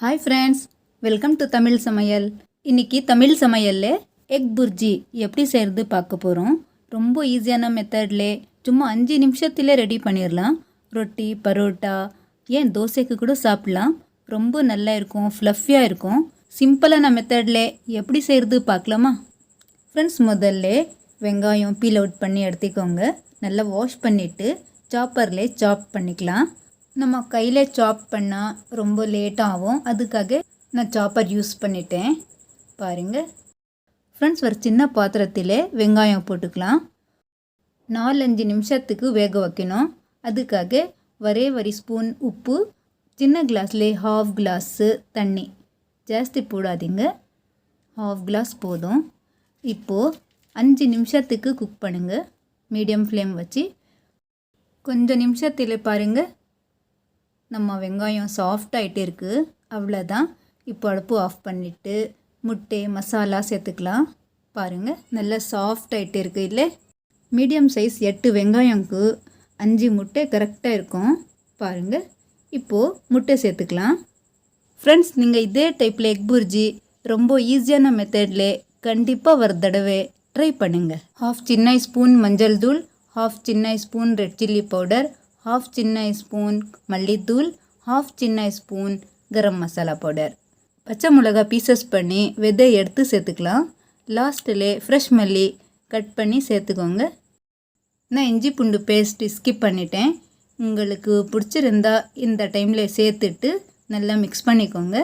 Hi friends welcome to Tamil சமையல் இன்னைக்கு தமிழ் சமையலில் எக் புர்ஜி எப்படி செய்கிறது பார்க்க போகிறோம் ரொம்ப ஈஸியான மெத்தட்லே சும்மா அஞ்சு நிமிஷத்தில் ரெடி பண்ணிடலாம் ரொட்டி பரோட்டா ஏன் தோசைக்கு கூட சாப்பிட்லாம். ரொம்ப நல்லா இருக்கும் ஃப்ளஃபியாக இருக்கும். சிம்பிளான மெத்தடில் எப்படி செய்கிறது பார்க்கலாமா? ஃப்ரெண்ட்ஸ் முதல்ல வெங்காயம் பீல் அவுட் பண்ணி எடுத்துக்கோங்க. நல்லா வாஷ் பண்ணிவிட்டு சாப்பர்லேயே சாப் பண்ணிக்கலாம். நம்ம கையில் சாப் பண்ணால் ரொம்ப லேட் ஆகும். அதுக்காக நான் சாப்பர் யூஸ் பண்ணிட்டேன். பாருங்கள் ஃப்ரெண்ட்ஸ் ஒரு சின்ன பாத்திரத்தில் வெங்காயம் போட்டுக்கலாம். நாலஞ்சு நிமிஷத்துக்கு வேக வைக்கணும். அதுக்காக ஒரே வரி ஸ்பூன் உப்பு சின்ன கிளாஸ்லே ஹாஃப் கிளாஸு தண்ணி. ஜாஸ்தி போடாதீங்க. ஹாஃப் கிளாஸ் போதும். இப்போது அஞ்சு நிமிஷத்துக்கு குக் பண்ணுங்கள் மீடியம் ஃப்ளேம் வச்சு. கொஞ்சம் நிமிஷத்தில் பாருங்கள் நம்ம வெங்காயம் சாஃப்ட் ஆகிட்டே இருக்குது அவ்வளோதான் இப்போ அடுப்பு ஆஃப் பண்ணிவிட்டு முட்டை மசாலா சேர்த்துக்கலாம். பாருங்கள் நல்லா சாஃப்ட் ஆகிட்டே இருக்குது இல்லை மீடியம் சைஸ் எட்டு வெங்காயம்க்கு அஞ்சு முட்டை கரெக்டாக இருக்கும். பாருங்கள் இப்போது முட்டை சேர்த்துக்கலாம். ஃப்ரெண்ட்ஸ் நீங்கள் இதே டைப்பில் எக் புர்ஜி ரொம்ப ஈஸியான மெத்தட்ல கண்டிப்பாக ஒரு தடவை ட்ரை பண்ணுங்கள் ஹாஃப் சின்ன ஸ்பூன் மஞ்சள் தூள் ஹாஃப் சின்ன spoon red chilli powder half சின்ன ஸ்பூன் மல்லித்தூள் ஹாஃப் சின்ன ஸ்பூன் கரம் மசாலா பவுடர் பச்சை மிளகா பீசஸ் பண்ணி விதை எடுத்து சேர்த்துக்கலாம். லாஸ்ட்டில் ஃப்ரெஷ் மல்லி கட் பண்ணி சேர்த்துக்கோங்க. நான் இஞ்சி பூண்டு பேஸ்ட் ஸ்கிப் பண்ணிட்டேன். உங்களுக்கு பிடிச்சிருந்தா இந்த டைமில் சேர்த்துட்டு நல்லா மிக்ஸ் பண்ணிக்கோங்க.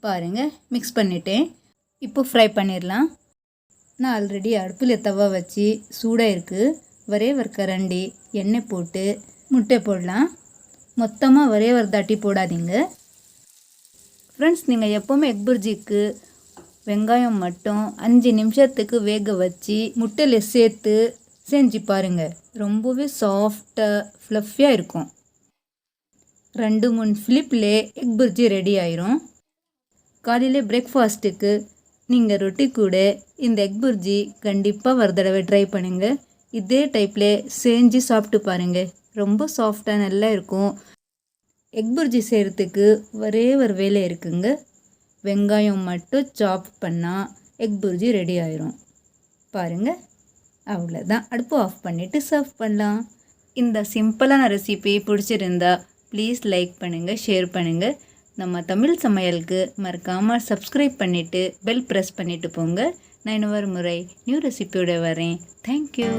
பாருங்கள் மிக்ஸ் பண்ணிட்டேன். இப்போ ஃப்ரை பண்ணிடலாம். நான் ஆல்ரெடி அடுப்பில் தவா வச்சு சூடாக இருக்குது ஒரே ஒரு கரண்டி எண்ணெய் போட்டு முட்டை போடலாம். மொத்தமாக ஒரே ஒரு தாட்டி போடாதீங்க. ஃப்ரெண்ட்ஸ் நீங்கள் எப்போவுமே எக் புர்ஜிக்கு வெங்காயம் மட்டும் அஞ்சு நிமிஷத்துக்கு வேக வச்சு முட்டையில் சேர்த்து செஞ்சு பாருங்கள் ரொம்பவே சாஃப்டாக ஃப்ளஃபியாக இருக்கும். ரெண்டு மூணு ஃப்ளிப்லே எக் புர்ஜி ரெடி ஆயிரும். காலையில் பிரேக்ஃபாஸ்ட்டுக்கு நீங்கள் ரொட்டி கூட இந்த எக் புர்ஜி கண்டிப்பாக ஒரு தடவை ட்ரை பண்ணுங்கள் இதே டைப்பில் செஞ்சு சாப்பிட்டு பாருங்கள் ரொம்ப சாஃப்டாக நல்லா இருக்கும். எக் புர்ஜி செய்கிறதுக்கு ஒரே ஒரு வேலை இருக்குங்க. வெங்காயம் மட்டும் சாப் பண்ணால் எக் புர்ஜி ரெடி ஆயிரும். பாருங்கள் அவ்வளோதான் அடுப்பு ஆஃப் பண்ணிவிட்டு சர்வ் பண்ணலாம். இந்த சிம்பிளான ரெசிபி பிடிச்சிருந்தா ப்ளீஸ் லைக் பண்ணுங்கள் ஷேர் பண்ணுங்கள் நம்ம தமிழ் சமையலுக்கு மறக்காமல் சப்ஸ்கிரைப் பண்ணிவிட்டு பெல் ப்ரெஸ் பண்ணிவிட்டு போங்க. நான் இன்னொரு முறை நியூ ரெசிபியோடு வரேன். தேங்க்யூ